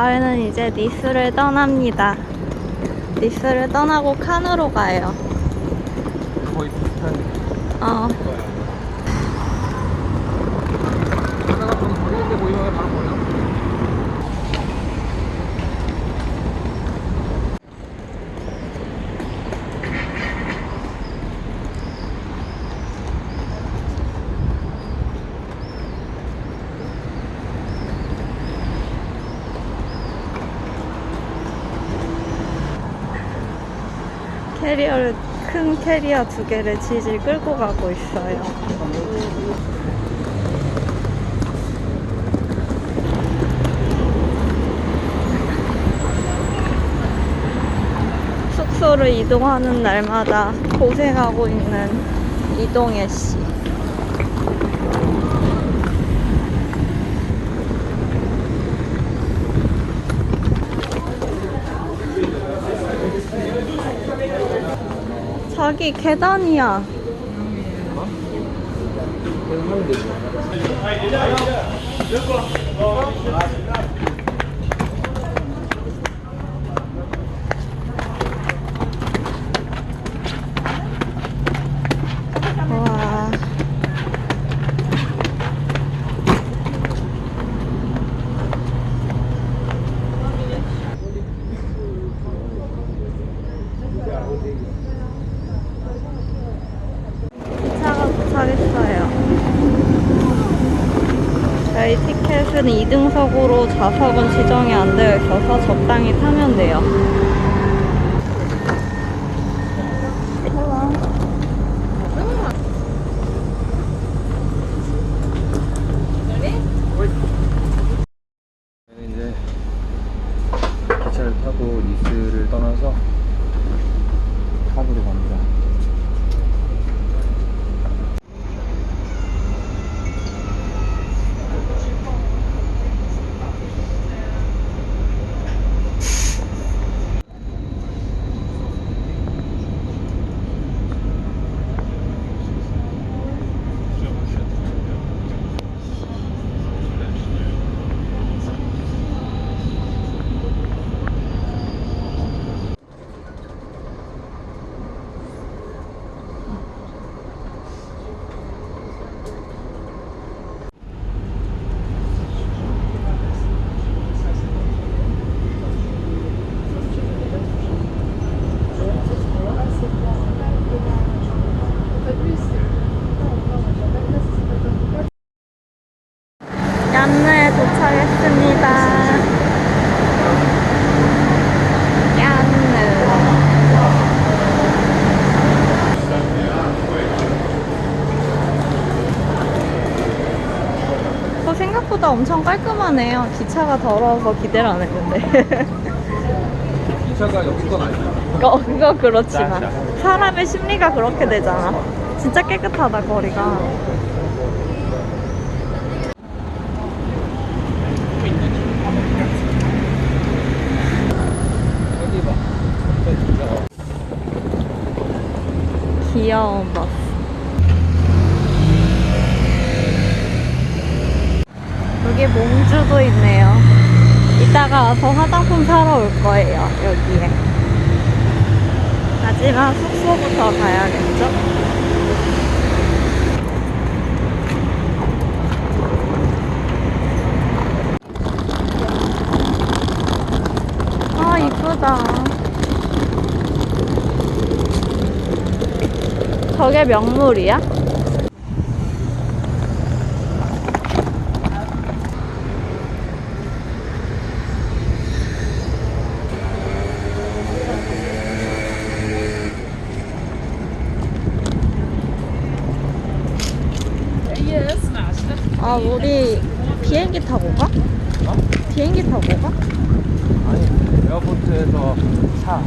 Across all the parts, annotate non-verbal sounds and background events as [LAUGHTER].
저희는 이제 니스를 떠납니다. 니스를 떠나고 칸으로 가요. 거의 비슷한 어, 거예요. 하나가 보이면 바로 버려. 캐리어를, 큰 캐리어 두 개를 질질 끌고 가고 있어요. 숙소를 이동하는 날마다 고생하고 있는 이동혜 씨. 자기 계단이야. 그래서 하면 되죠. 와. 기차가 도착했어요. 저희 티켓은 2등석으로 좌석은 지정이 안 되어 있어서 적당히 타면 돼요. 저희는 이제 기차를 타고 니스를 떠나서 칸으로 갑니다. 얀느에 도착했습니다. 얀느. 어, 생각보다 엄청 깔끔하네요. 기차가 더러워서 기대를 안 했는데. [LAUGHS] 기차가 여기 건 아니야. 어, 그거 그렇지만. 사람의 심리가 그렇게 되잖아. 진짜 깨끗하다, 거리가. 귀여운 버스. 여기 몽주도 있네요. 이따가 와서 화장품 사러 올 거예요, 여기에. 하지만 숙소부터 가야겠죠? 아, 이쁘다. 저게 명물이야? 아, 우리 비행기 타고 가? 어? 비행기 타고 가? 아니, 에어포트에서 차.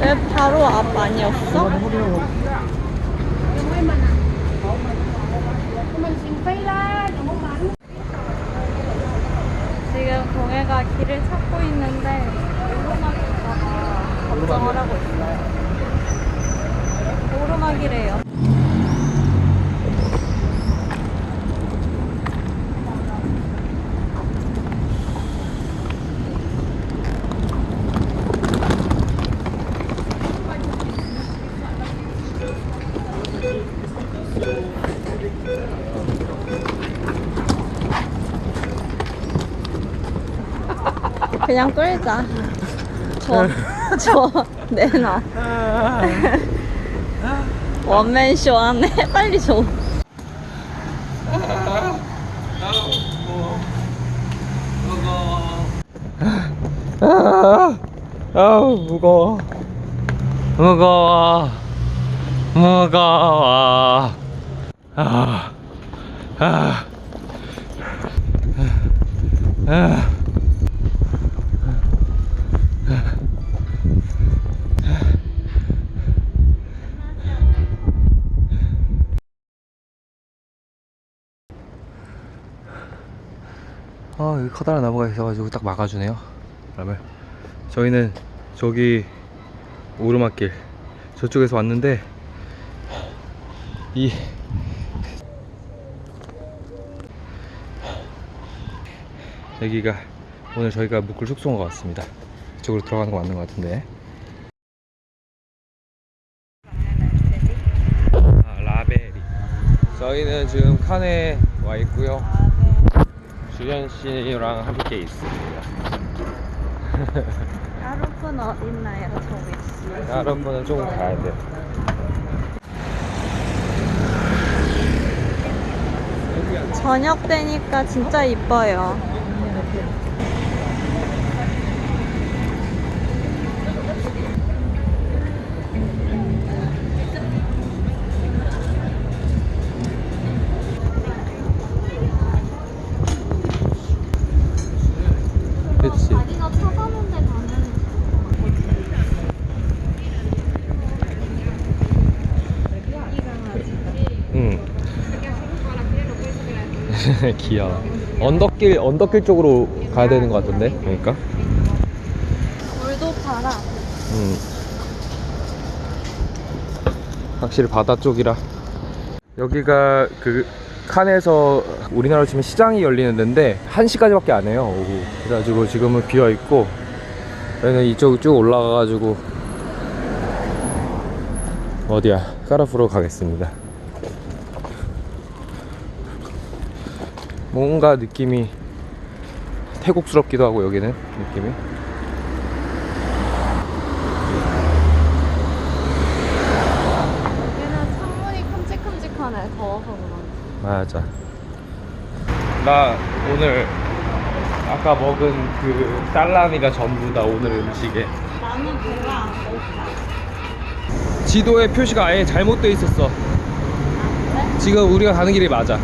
왜 바로 앞 아니었어? 지금 동해가 길을 찾고 있는데 가다가 걱정을 하고 있어요. 오르막이래요. 그냥 끌자. 저, 저, 내놔. 원맨쇼 하네. [LAUGHS] 빨리 줘. 아, 아우 무거워 무거워 무거워 아, 아, 아. 아 여기 커다란 나무가 있어가지고 딱 막아주네요. 바람을 저희는 저기 오르막길 저쪽에서 왔는데 이 여기가 오늘 저희가 묵을 숙소인 것 같습니다. 이쪽으로 들어가는 거 맞는 것 같은데. 아, 라베리. 저희는 지금 칸에 와 있고요 주현 씨랑 함께 있습니다 [LAUGHS] 하루픈 어딨나요, 정희 씨? 다른 분은 조금 가야 돼요 저녁 되니까 진짜 이뻐요. [LAUGHS] 귀여워. 언덕길 언덕길 쪽으로 가야 되는 것 같은데? 그러니까? 물도 팔아. 음. 확실히 바다 쪽이라. 여기가 그 칸에서 우리나라로 치면 시장이 열리는 데인데 1시까지밖에 안 해요 오후. 그래가지고 지금은 비어있고 저희는 이쪽 쭉 올라가가지고 어디야? 까라프로 가겠습니다 뭔가 느낌이 태국스럽기도 하고 여기는 느낌이 여기는 창문이 큼직큼직하네. 더워서 그런지. 맞아. 나 오늘 아까 먹은 그 살라미가 전부 다 오늘 음식에. 나는 별로 안 고파. 지도에 표시가 아예 잘못돼 있었어. 지금 우리가 가는 길이 맞아.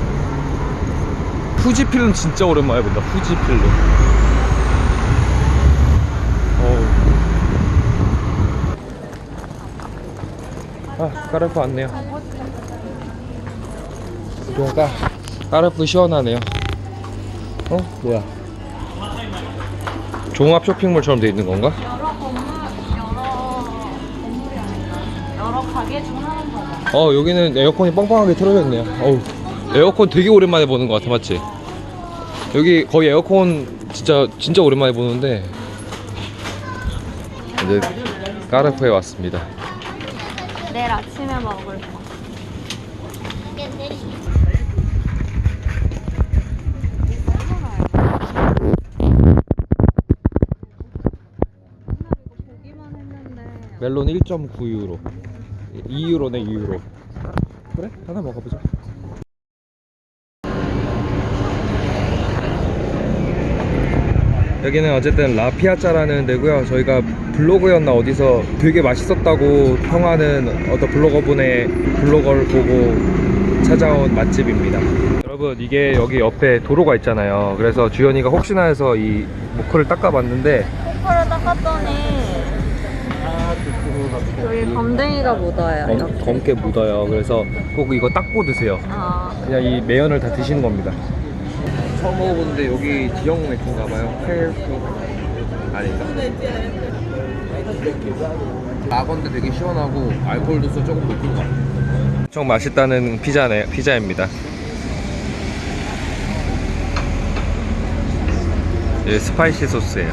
후지필름 진짜 오랜만에 본다. 후지필름. 어우. 아, 까르프 왔네요. 여기가 까르프 시원하네요. 어? 뭐야? 종합 쇼핑몰처럼 돼 있는 건가? 여러 건물, 여러 건물이 아닌가? 여러 가게 중 하나인 거죠. 어 여기는 에어컨이 뻥뻥하게 틀어져 있네요 어우 에어컨 되게 오랜만에 보는 것 같아 맞지? 여기 거의 에어컨 진짜 진짜 오랜만에 보는데 이제 까르프에 왔습니다 내일 아침에 먹을 거. 멜론 1.9유로 2유로네 2유로 그래? 하나 먹어보자 여기는 어쨌든 라피아짜라는 데고요 저희가 블로그였나 어디서 되게 맛있었다고 평하는 어떤 블로거분의 블로거를 보고 찾아온 맛집입니다 여러분 이게 여기 옆에 도로가 있잖아요 그래서 주연이가 혹시나 해서 이 모크를 닦아봤는데 코코를 닦았더니 여기 검댕이가 묻어요. 검, 이렇게. 검게 묻어요 그래서 꼭 이거 닦고 드세요 아, 그냥 이 매연을 다 드시는 겁니다. 처음 먹어보는데 여기 지역 맥주인가 봐요. 페일푸 아닌가? 라건데 되게 시원하고 알코올 도수 조금 높은 것 같아요. 엄청 맛있다는 피자네 피자입니다. 이 스파이시 소스예요.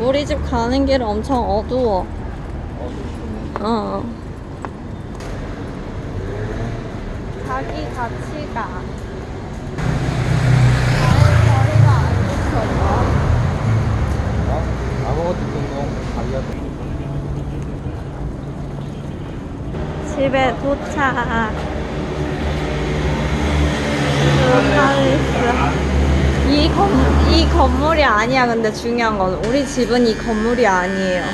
우리 집 가는 길 엄청 어두워. 어. 자기 같이 가. 나의 거리가 안 붙어서. 아무것도 성공 가기가 집에 도착. 이 건, 이 건물이 아니야, 근데 중요한 건. 우리 집은 이 건물이 아니에요.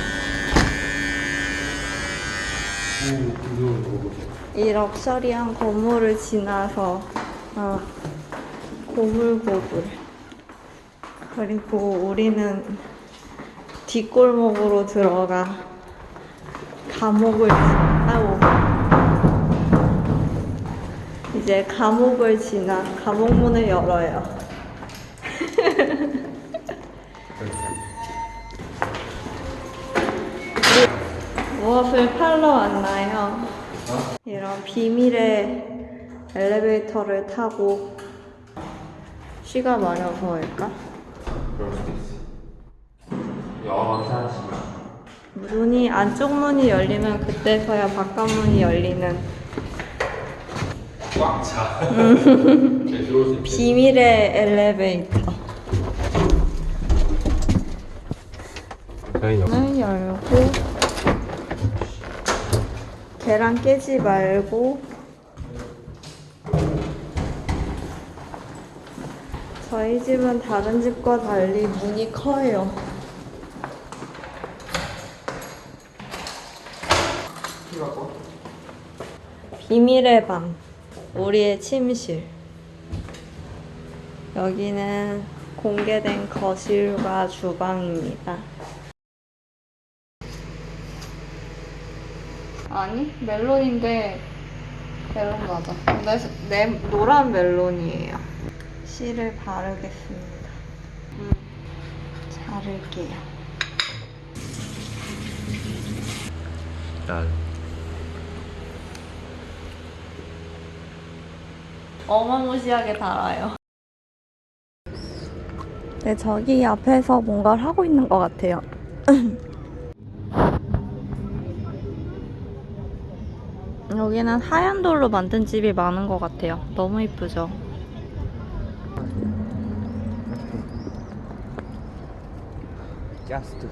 이 럭셔리한 건물을 지나서, 어, 고물고물. 그리고 우리는 뒷골목으로 들어가 감옥을, 아우. 이제 감옥을 지나 감옥문을 열어요. [LAUGHS] 무엇을 팔러 왔나요? 이런 비밀의 엘리베이터를 타고 쉬가 마려서일까? 그럴 수도 있어. 영상시면 문이 안쪽 문이 열리면 그때서야 바깥 문이 열리는 꽉 차. [LAUGHS] 제일 들어올 수 있게. 비밀의 엘리베이터. 저희 문을 열고 계란 깨지 말고 저희 집은 다른 집과 달리 문이 커요. 비밀의 방, 우리의 침실. 여기는 공개된 거실과 주방입니다. 아니 멜론인데 멜론 맞아. 근데 내 노란 멜론이에요. 씨를 바르겠습니다. 음, 자를게요. 난 어마무시하게 달아요. 네, 저기 앞에서 뭔가를 하고 있는 것 같아요. [LAUGHS] 여기는 하얀 돌로 만든 집이 많은 것 같아요. 너무 이쁘죠? 야스트.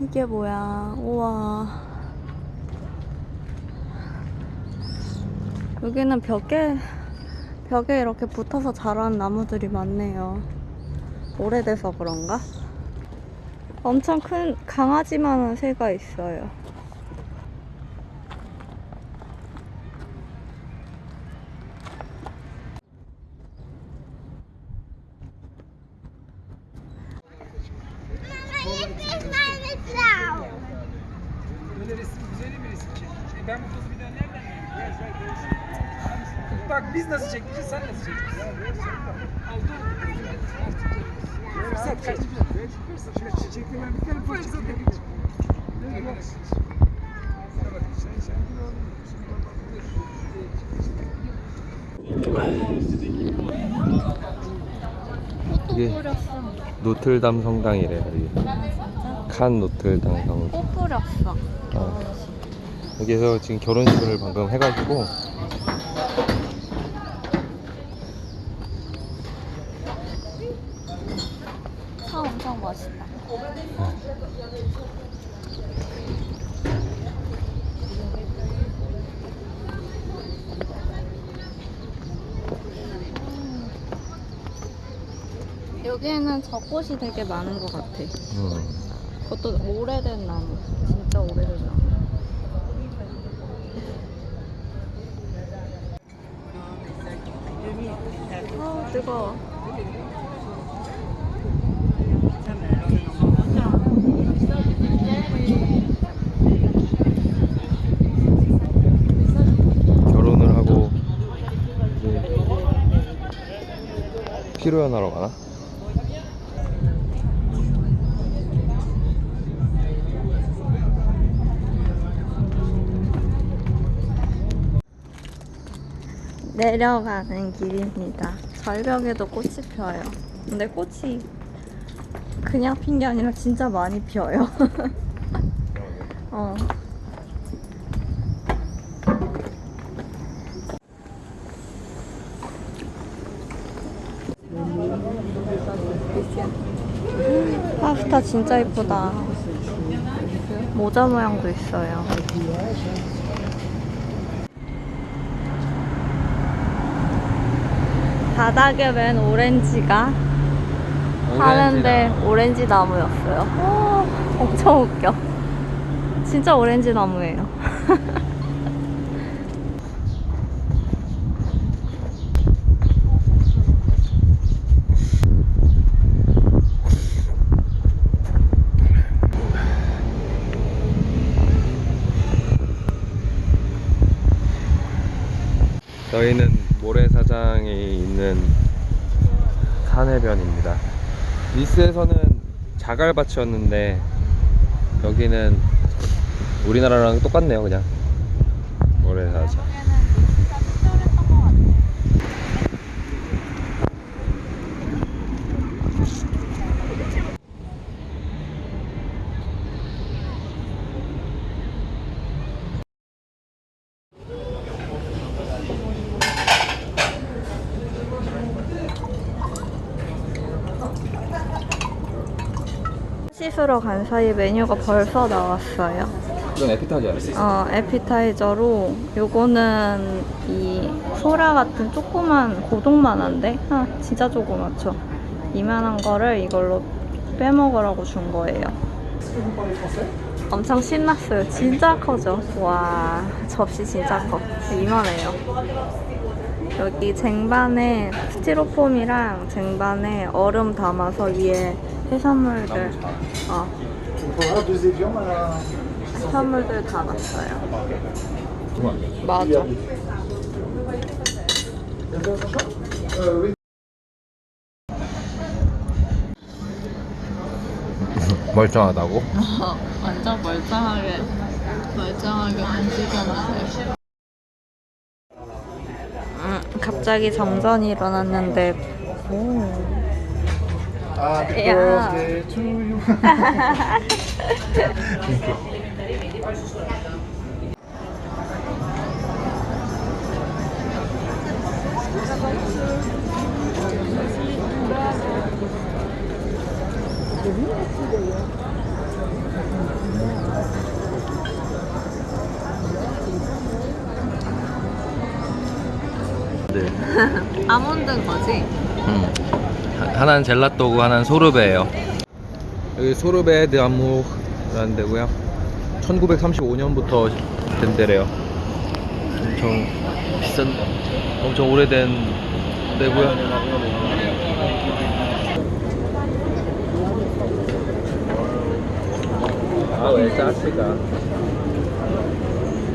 이게 뭐야? 우와. 여기는 벽에, 벽에 이렇게 붙어서 자란 나무들이 많네요. 오래돼서 그런가? 엄청 큰 강아지만한 새가 있어요. Ben bu kız bir daha nereden Bak biz nasıl çekeceğiz sen nasıl çekeceksin? Oldu. Fırsat kaç. Fırsat. Çektim ben bir tane fırsat çekeyim. 이게 노틀담 성당이래 여기. 칸 노틀담 성당. 꽃 뿌렸어. 어. 여기서 지금 결혼식을 방금 해가지고 차 엄청 멋있다. 여기에는 젖꽃이 되게 많은 것 같아. 음. 그것도 오래된 나무. 진짜 오래된 나무. 뜨거워. 결혼을 하고 피로연하러 가나? 내려가는 길입니다. 절벽에도 꽃이 펴요. 근데 꽃이 그냥 핀 게 아니라 진짜 많이 피어요. [LAUGHS] 어. 파스타 진짜 이쁘다. 모자 모양도 있어요. 바닥에 웬 오렌지가 하는데 오렌지 나무였어요. 오, 엄청 웃겨. 진짜 오렌지 나무예요. [LAUGHS] 저희는 모래사장에 있는 산해변입니다. 니스에서는 자갈밭이었는데 여기는 우리나라랑 똑같네요, 그냥 모래사장. 씻으러 간 사이 메뉴가 벌써 나왔어요. 이건 에피타이저 어, 에피타이저로 요거는 이 소라 같은 조그만 고동만한데 아, 진짜 조그맣죠. 이만한 거를 이걸로 빼먹으라고 준 거예요. 엄청 신났어요. 진짜 커죠. 와 접시 진짜 커. 이만해요. 여기 쟁반에 스티로폼이랑 쟁반에 얼음 담아서 위에 해산물들 어, 해산물들 담았어요. 맞아. 멀쩡하다고? [LAUGHS] 완전 멀쩡하게 멀쩡하게 움직여놨어요. 갑자기 정전이 일어났는데 오. 야. [LAUGHS] [LAUGHS] [LAUGHS] 아몬드인 거지? 음. 하- 하나는 젤라또고 하나는 소르베예요. 여기 소르베 드아무라는 데고요. 1935년부터 된 데래요. 엄청 비싼, 엄청 오래된 데고요. 아왜 짜스가?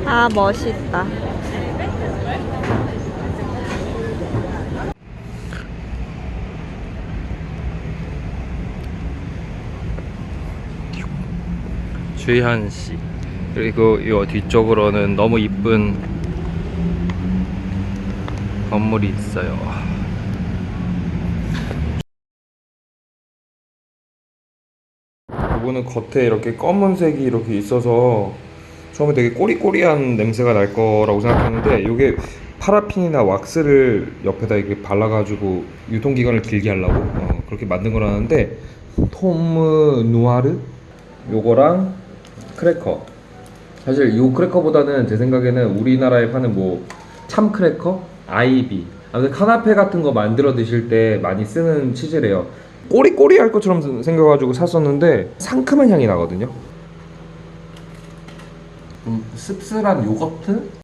아 멋있다. 주현 씨. 그리고 이 뒤쪽으로는 너무 이쁜 건물이 있어요. 이거는 겉에 이렇게 검은색이 이렇게 있어서 처음에 되게 꼬리꼬리한 냄새가 날 거라고 생각했는데 이게 파라핀이나 왁스를 옆에다 이렇게 발라가지고 유통기간을 길게 하려고? 어, 그렇게 만든 거라는데 톰 누아르? 요거랑 크래커. 사실 요 크래커보다는 제 생각에는 우리나라에 파는 뭐 참 크래커, 아이비. 아무튼 카나페 같은 거 만들어 드실 때 많이 쓰는 치즈래요. 꼬리꼬리 할 것처럼 생겨가지고 샀었는데 상큼한 향이 나거든요. 좀 씁쓸한 요거트